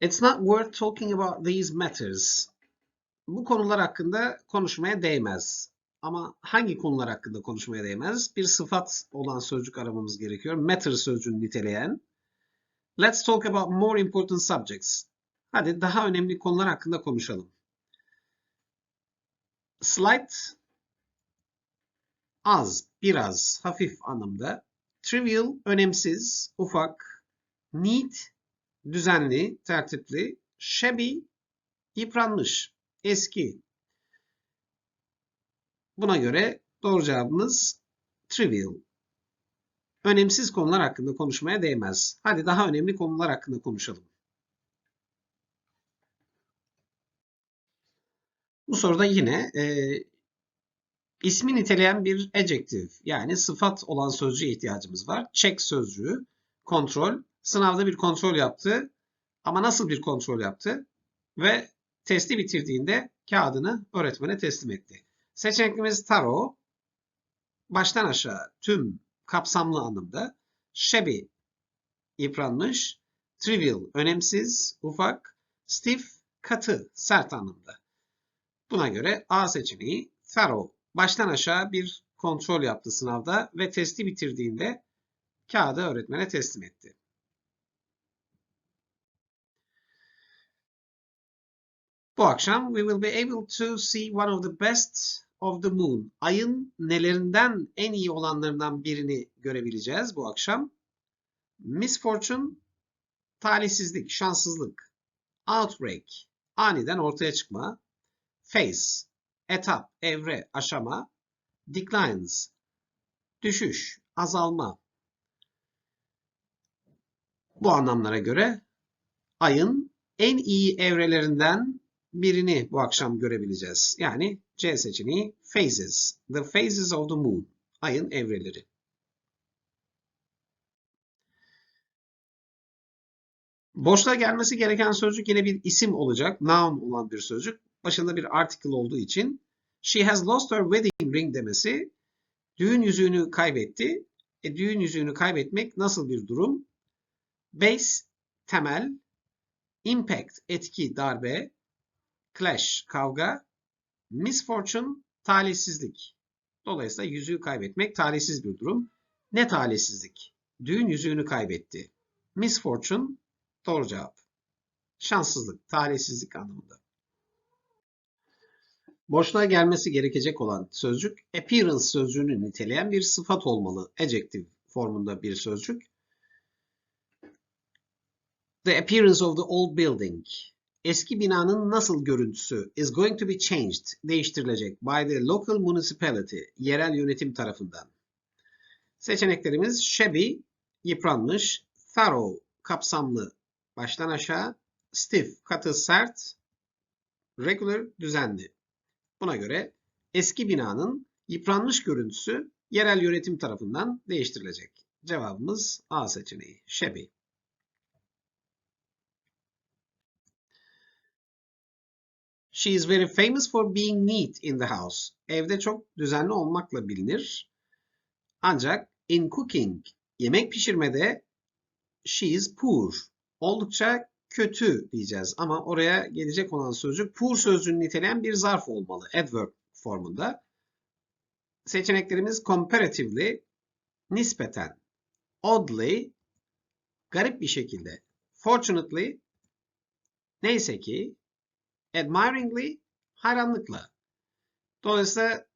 It's not worth talking about these matters. Bu konular hakkında konuşmaya değmez. Ama hangi konular hakkında konuşmaya değmez? Bir sıfat olan sözcük aramamız gerekiyor. Matter sözcüğünü niteleyen. Let's talk about more important subjects. Hadi daha önemli konular hakkında konuşalım. Slight az, biraz, hafif anlamda. Trivial, önemsiz, ufak. Neat, düzenli, tertipli. Shabby, yıpranmış, eski. Buna göre doğru cevabımız trivial. Önemsiz konular hakkında konuşmaya değmez. Hadi daha önemli konular hakkında konuşalım. Bu soruda yine e, ismi niteleyen bir adjective yani sıfat olan sözcüğe ihtiyacımız var. Check sözcüğü, kontrol. Sınavda bir kontrol yaptı. Ama nasıl bir kontrol yaptı? Ve testi bitirdiğinde kağıdını öğretmene teslim etti. Seçeneklerimiz taro, baştan aşağı tüm kapsamlı anlamda. Shabby, yıpranmış. Trivial, önemsiz, ufak. Stiff, katı, sert anlamda. Buna göre A seçeneği thorough, baştan aşağı bir kontrol yaptı sınavda ve testi bitirdiğinde kağıdı öğretmene teslim etti. Bu akşam we will be able to see one of the best of the moon. Ayın nelerinden en iyi olanlarından birini görebileceğiz bu akşam. Misfortune, talihsizlik, şanssızlık. Outbreak, aniden ortaya çıkma. Phase, etap, evre, aşama. Declines, düşüş, azalma. Bu anlamlara göre ayın en iyi evrelerinden birini bu akşam görebileceğiz. Yani C seçeneği phases. The phases of the moon. Ayın evreleri. Boşluğa gelmesi gereken sözcük yine bir isim olacak. Noun olan bir sözcük. Başında bir article olduğu için she has lost her wedding ring demesi düğün yüzüğünü kaybetti. E, düğün yüzüğünü kaybetmek nasıl bir durum? Base, temel, impact, etki, darbe, clash, kavga, misfortune, talihsizlik. Dolayısıyla yüzüğü kaybetmek talihsiz bir durum. Ne talihsizlik? Düğün yüzüğünü kaybetti. Misfortune, doğru cevap. Şanssızlık, talihsizlik anlamında. Boşluğa gelmesi gerekecek olan sözcük appearance sözcüğünü niteleyen bir sıfat olmalı. Adjective formunda bir sözcük. The appearance of the old building. Eski binanın nasıl görüntüsü is going to be changed, değiştirilecek by the local municipality, yerel yönetim tarafından. Seçeneklerimiz shabby, yıpranmış, thorough, kapsamlı, baştan aşağı, stiff, katı, sert, regular, düzenli. Buna göre eski binanın yıpranmış görüntüsü yerel yönetim tarafından değiştirilecek. Cevabımız A seçeneği, shabby. She is very famous for being neat in the house. Evde çok düzenli olmakla bilinir. Ancak in cooking, yemek pişirmede she is poor. Oldukça kötü diyeceğiz. Ama oraya gelecek olan sözcük poor sözcüğünü niteleyen bir zarf olmalı. Adverb formunda. Seçeneklerimiz comparatively, nispeten, oddly, garip bir şekilde, fortunately, neyse ki, admiringly, hayranlıkla. Dolayısıyla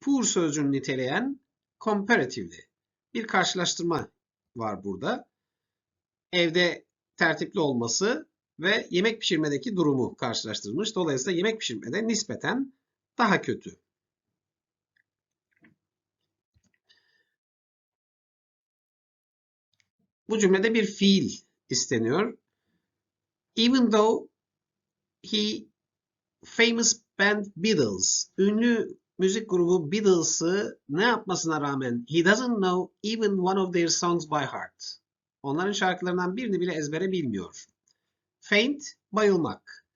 poor sözcüğünü niteleyen comparatively. Bir karşılaştırma var burada. Evde tertipli olması ve yemek pişirmedeki durumu karşılaştırılmış. Dolayısıyla yemek pişirmede nispeten daha kötü. Bu cümlede bir fiil isteniyor. Even though he famous band Beatles, ünlü müzik grubu Beatles'ı ne yapmasına rağmen he doesn't know even one of their songs by heart. Onların şarkılarından birini bile ezbere bilmiyor. Faint, bayılmak.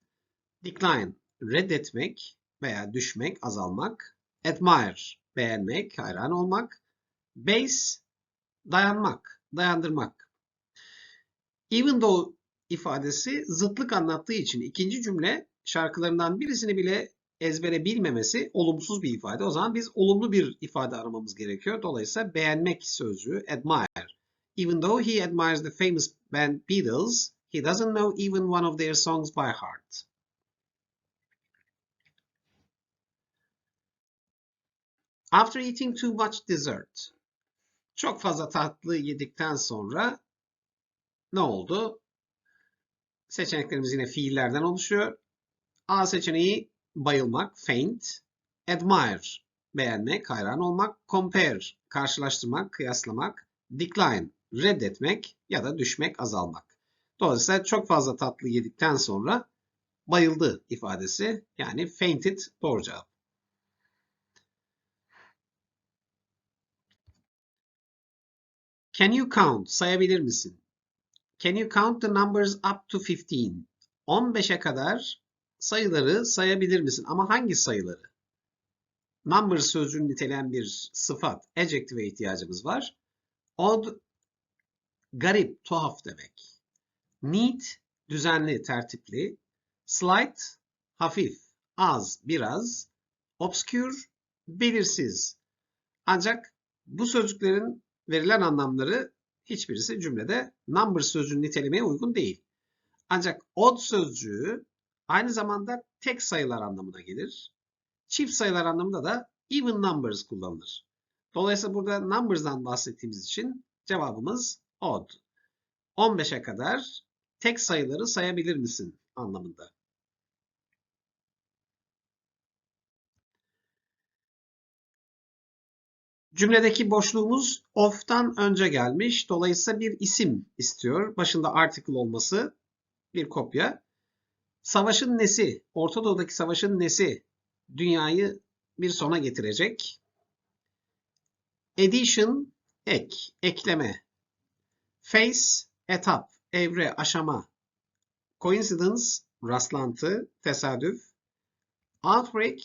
Decline, reddetmek veya düşmek, azalmak. Admire, beğenmek, hayran olmak. Base, dayanmak, dayandırmak. Even though ifadesi zıtlık anlattığı için ikinci cümle şarkılarından birisini bile ezbere bilmemesi olumsuz bir ifade. O zaman biz olumlu bir ifade aramamız gerekiyor. Dolayısıyla beğenmek sözcüğü admire. Even though he admires the famous band Beatles, he doesn't know even one of their songs by heart. After eating too much dessert. Çok fazla tatlı yedikten sonra ne oldu? Seçeneklerimiz yine fiillerden oluşuyor. A seçeneği bayılmak, faint. Admire, beğenmek, hayran olmak. Compare, karşılaştırmak, kıyaslamak. Decline, reddetmek ya da düşmek, azalmak. Dolayısıyla çok fazla tatlı yedikten sonra bayıldı ifadesi yani fainted doğru cevap. Can you count? Sayabilir misin? Can you count the numbers up to 15? 15'e kadar sayıları sayabilir misin? Ama hangi sayıları? Number sözcüğünü niteleyen bir sıfat, adjective'e ihtiyacımız var. Odd, garip, tuhaf demek. Neat, düzenli, tertipli. Slight, hafif, az, biraz. Obscure, belirsiz. Ancak bu sözcüklerin verilen anlamları hiçbirisi cümlede number sözcüğünü nitelemeye uygun değil. Ancak odd sözcüğü aynı zamanda tek sayılar anlamına gelir. Çift sayılar anlamında da even numbers kullanılır. Dolayısıyla burada numbers'dan bahsettiğimiz için cevabımız odd. 15'e kadar tek sayıları sayabilir misin anlamında. Cümledeki boşluğumuz of'tan önce gelmiş. Dolayısıyla bir isim istiyor. Başında article olması bir kopya. Savaşın nesi, Orta Doğu'daki savaşın nesi dünyayı bir sona getirecek? Addition, ek, ekleme. Face, etap, evre, aşama. Coincidence, rastlantı, tesadüf. Outbreak,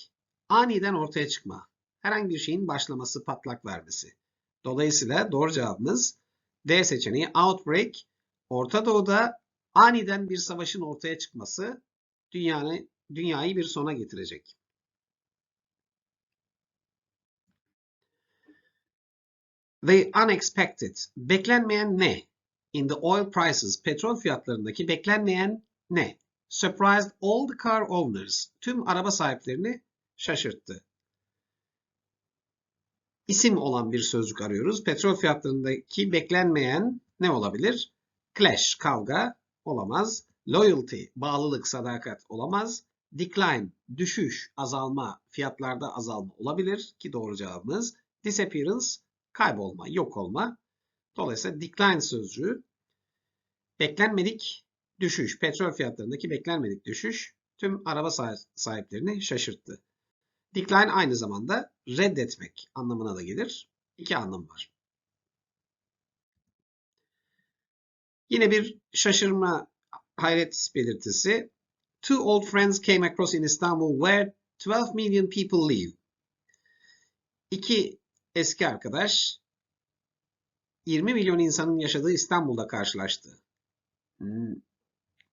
aniden ortaya çıkma herhangi bir şeyin başlaması, patlak vermesi. Dolayısıyla doğru cevabımız D seçeneği outbreak. Orta Doğu'da aniden bir savaşın ortaya çıkması dünyanı, dünyayı bir sona getirecek. The unexpected. Beklenmeyen ne? In the oil prices. Petrol fiyatlarındaki beklenmeyen ne? Surprised all the car owners. Tüm araba sahiplerini şaşırttı isim olan bir sözcük arıyoruz. Petrol fiyatlarındaki beklenmeyen ne olabilir? Clash, kavga olamaz. Loyalty, bağlılık, sadakat olamaz. Decline, düşüş, azalma, fiyatlarda azalma olabilir ki doğru cevabımız. Disappearance, kaybolma, yok olma. Dolayısıyla decline sözcüğü beklenmedik düşüş, petrol fiyatlarındaki beklenmedik düşüş tüm araba sahiplerini şaşırttı. Decline aynı zamanda reddetmek anlamına da gelir. İki anlamı var. Yine bir şaşırma, hayret belirtisi. Two old friends came across in Istanbul where 12 million people live. İki eski arkadaş 20 milyon insanın yaşadığı İstanbul'da karşılaştı. Hmm.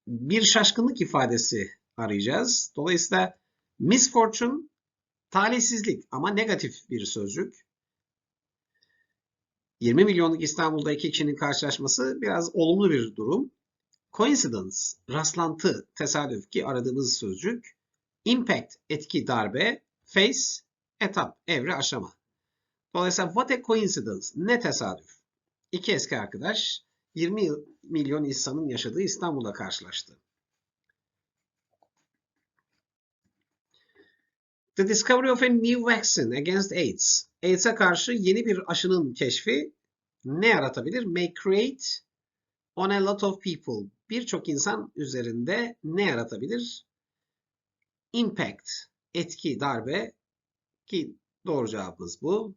Bir şaşkınlık ifadesi arayacağız. Dolayısıyla misfortune Talihsizlik ama negatif bir sözcük. 20 milyonluk İstanbul'da iki kişinin karşılaşması biraz olumlu bir durum. Coincidence, rastlantı, tesadüf ki aradığımız sözcük. Impact, etki, darbe. Face, etap, evre, aşama. Dolayısıyla what a coincidence, ne tesadüf. İki eski arkadaş 20 milyon insanın yaşadığı İstanbul'da karşılaştı. The discovery of a new vaccine against AIDS. AIDS'e karşı yeni bir aşının keşfi ne yaratabilir? May create on a lot of people. Birçok insan üzerinde ne yaratabilir? Impact, etki, darbe ki doğru cevabımız bu.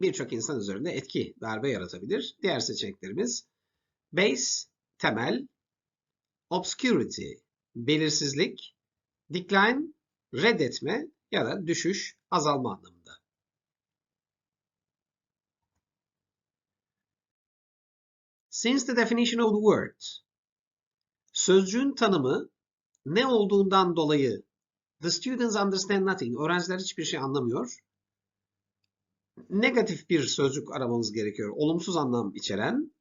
Birçok insan üzerinde etki, darbe yaratabilir. Diğer seçeneklerimiz base, temel, obscurity, belirsizlik, decline, reddetme, ya da düşüş, azalma anlamında. Since the definition of the word, Sözcüğün tanımı ne olduğundan dolayı the students understand nothing. Öğrenciler hiçbir şey anlamıyor. Negatif bir sözcük aramamız gerekiyor. Olumsuz anlam içeren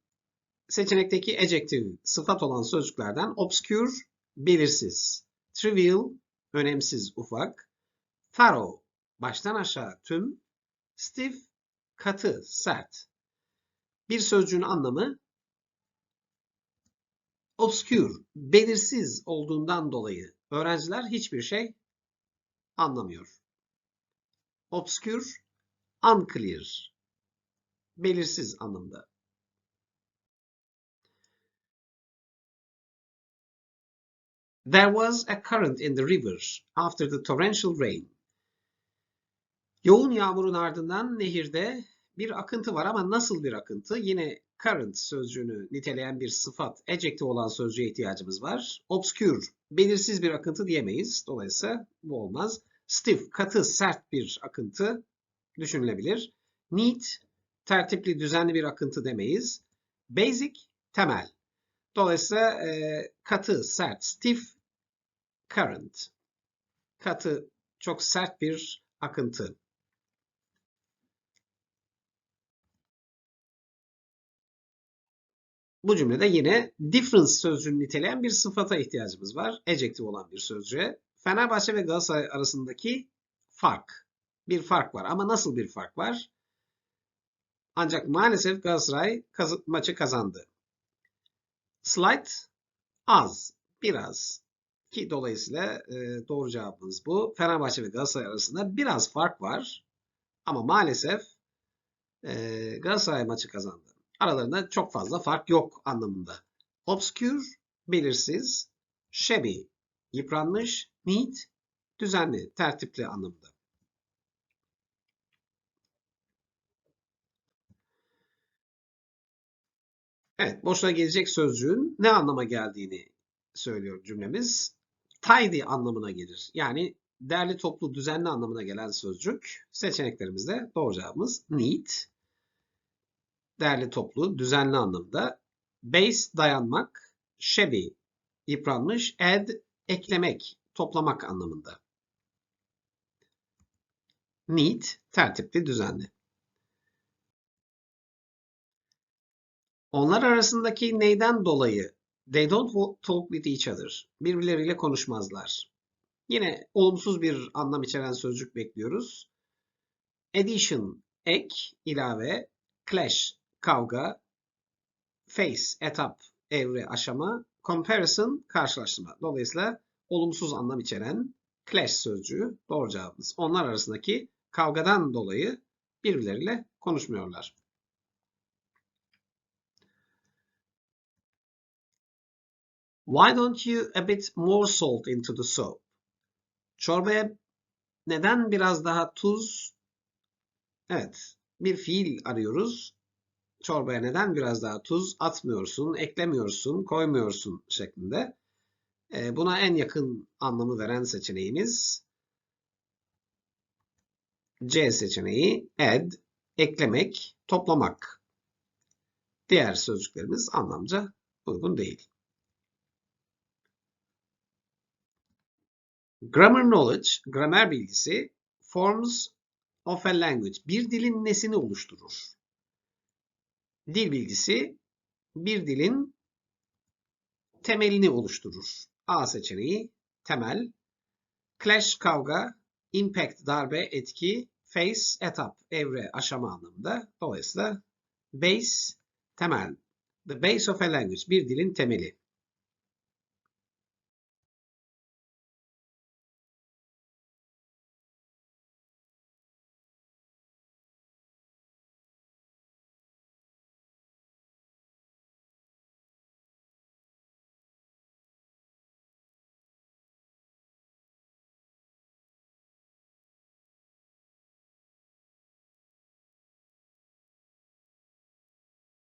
seçenekteki adjective sıfat olan sözcüklerden obscure belirsiz, trivial önemsiz ufak, thorough baştan aşağı tüm, stiff katı sert. Bir sözcüğün anlamı obscure belirsiz olduğundan dolayı öğrenciler hiçbir şey anlamıyor. Obscure unclear belirsiz anlamda. There was a current in the river after the torrential rain. Yoğun yağmurun ardından nehirde bir akıntı var ama nasıl bir akıntı? Yine current sözcüğünü niteleyen bir sıfat, adjective olan sözcüğe ihtiyacımız var. Obscure, belirsiz bir akıntı diyemeyiz. Dolayısıyla bu olmaz. Stiff, katı, sert bir akıntı düşünülebilir. Neat, tertipli, düzenli bir akıntı demeyiz. Basic, temel. Dolayısıyla e, katı, sert, stiff, current. Katı, çok sert bir akıntı. Bu cümlede yine difference sözcüğünü niteleyen bir sıfata ihtiyacımız var. Adjective olan bir sözcüğe. Fenerbahçe ve Galatasaray arasındaki fark. Bir fark var ama nasıl bir fark var? Ancak maalesef Galatasaray kaz maçı kazandı. Slight az, biraz. Ki dolayısıyla e, doğru cevabımız bu. Fenerbahçe ve Galatasaray arasında biraz fark var. Ama maalesef e, Galatasaray maçı kazandı. Aralarında çok fazla fark yok anlamında. Obscure, belirsiz, shabby, yıpranmış, neat, düzenli, tertipli anlamında. Evet, boşuna gelecek sözcüğün ne anlama geldiğini söylüyor cümlemiz. Tidy anlamına gelir. Yani derli toplu düzenli anlamına gelen sözcük. Seçeneklerimizde doğru cevabımız neat, derli toplu, düzenli anlamda. Base dayanmak, shabby yıpranmış, add eklemek, toplamak anlamında. Neat tertipli, düzenli. Onlar arasındaki neyden dolayı they don't talk with each other. Birbirleriyle konuşmazlar. Yine olumsuz bir anlam içeren sözcük bekliyoruz. Addition, ek, ilave, clash, kavga, face, etap, evre, aşama, comparison, karşılaştırma. Dolayısıyla olumsuz anlam içeren clash sözcüğü doğru cevabımız. Onlar arasındaki kavgadan dolayı birbirleriyle konuşmuyorlar. Why don't you a bit more salt into the soup? Çorbaya neden biraz daha tuz? Evet, bir fiil arıyoruz çorbaya neden biraz daha tuz atmıyorsun, eklemiyorsun, koymuyorsun şeklinde. E, buna en yakın anlamı veren seçeneğimiz C seçeneği add, eklemek, toplamak. Diğer sözcüklerimiz anlamca uygun değil. Grammar knowledge, gramer bilgisi forms of a language, bir dilin nesini oluşturur? Dil bilgisi bir dilin temelini oluşturur. A seçeneği temel. Clash kavga, impact darbe, etki, face etap, evre, aşama anlamında. Dolayısıyla base temel. The base of a language bir dilin temeli.